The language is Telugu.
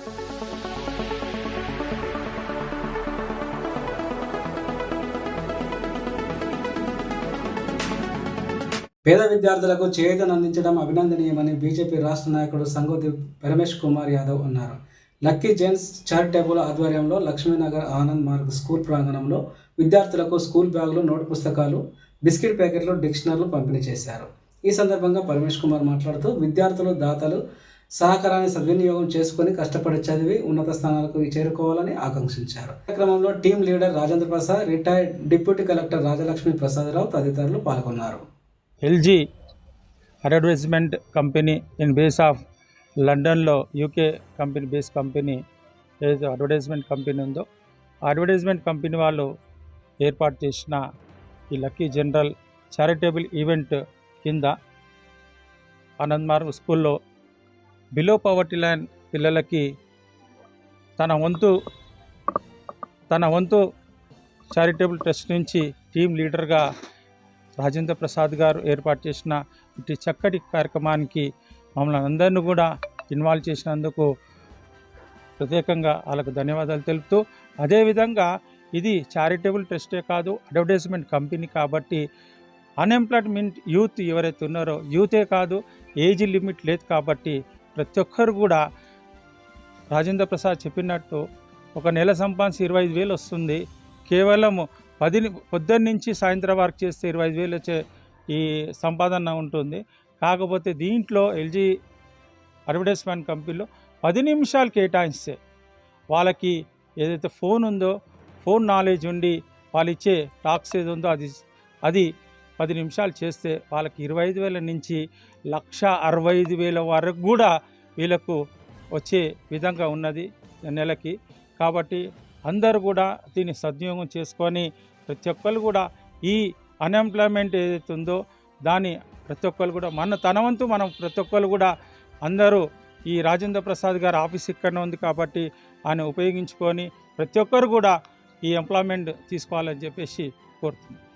పేద విద్యార్థులకు చేయూతను అందించడం అభినందనీయమని బీజేపీ రాష్ట్ర నాయకుడు సంగోతి పరమేష్ కుమార్ యాదవ్ అన్నారు. లక్కీ జైన్స్ చారిటబుల్ ఆధ్వర్యంలో లక్ష్మీనగర్ ఆనంద్ మార్గ్ స్కూల్ ప్రాంగణంలో విద్యార్థులకు స్కూల్ బ్యాగులు నోట్ పుస్తకాలు బిస్కెట్ ప్యాకెట్లు డిక్షనర్లు పంపిణీ చేశారు. ఈ సందర్భంగా పరమేష్ కుమార్ మాట్లాడుతూ విద్యార్థులు దాతలు సహకారాన్ని సద్వినియోగం చేసుకుని కష్టపడి చదివి ఉన్నత స్థానాలకు చేరుకోవాలని ఆకాంక్షించారు. కార్యక్రమంలో team leader Rajendra Prasad retired deputy collector Rajalakshmi Prasada Rao తదితరులు పాల్గొన్నారు. LG advertisement company in base of లండన్లో యూకే కంపెనీ బేస్ కంపెనీ ఏదో అడ్వర్టైజ్మెంట్ కంపెనీ ఉందో అడ్వర్టైజ్మెంట్ కంపెనీ వాళ్ళు ఏర్పాటు చేసిన ఈ లక్కీ జనరల్ చారిటబుల్ ఈవెంట్ కింద ఆనంద్ స్కూల్లో బిలో పవర్టీ లైన్ పిల్లలకి తన వంతు తన వంతు చారిటబుల్ ట్రస్ట్ నుంచి టీం లీడర్గా రాజేంద్ర ప్రసాద్ గారు ఏర్పాటు చేసిన ఇటు చక్కటి కార్యక్రమానికి మమ్మల్ని అందరిని కూడా ఇన్వాల్వ్ చేసినందుకు ప్రత్యేకంగా వాళ్ళకు ధన్యవాదాలు తెలుపుతూ అదేవిధంగా ఇది చారిటబుల్ ట్రస్టే కాదు అడ్వర్టైజ్మెంట్ కంపెనీ కాబట్టి అన్ఎంప్లాయ్మెంట్ యూత్ ఎవరైతే ఉన్నారో యూతే కాదు ఏజ్ లిమిట్ లేదు కాబట్టి ప్రతి ఒక్కరు కూడా రాజేంద్ర ప్రసాద్ చెప్పినట్టు ఒక నెల సంపాదించి ఇరవై ఐదు వేలు వస్తుంది. కేవలం పది పొద్దున్న నుంచి సాయంత్రం వరకు చేస్తే ఇరవై ఐదు వేలు వచ్చే ఈ సంపాదన ఉంటుంది. కాకపోతే దీంట్లో ఎల్జీ అడ్వర్టైజ్మెంట్ కంపెనీలో పది నిమిషాలు కేటాయిస్తే వాళ్ళకి ఏదైతే ఫోన్ ఉందో ఫోన్ నాలెడ్జ్ ఉండి వాళ్ళు ఇచ్చే టాక్స్ ఏది ఉందో అది అది పది నిమిషాలు చేస్తే వాళ్ళకి ఇరవై ఐదు వేల నుంచి లక్ష అరవై ఐదు వేల వరకు కూడా వీళ్ళకు వచ్చే విధంగా ఉన్నది నెలకి. కాబట్టి అందరూ కూడా దీన్ని సద్వినియోగం చేసుకొని ప్రతి ఒక్కరు కూడా ఈ అన్ఎంప్లాయ్మెంట్ ఏదైతే ఉందో దాన్ని ప్రతి ఒక్కరు కూడా మన తన వంతు మనం ప్రతి ఒక్కరు కూడా అందరూ ఈ రాజేంద్ర ప్రసాద్ గారి ఆఫీస్ ఇక్కడనే ఉంది కాబట్టి ఆయన ఉపయోగించుకొని ప్రతి ఒక్కరు కూడా ఈ ఎంప్లాయ్మెంట్ తీసుకోవాలని చెప్పేసి కోరుతున్నాను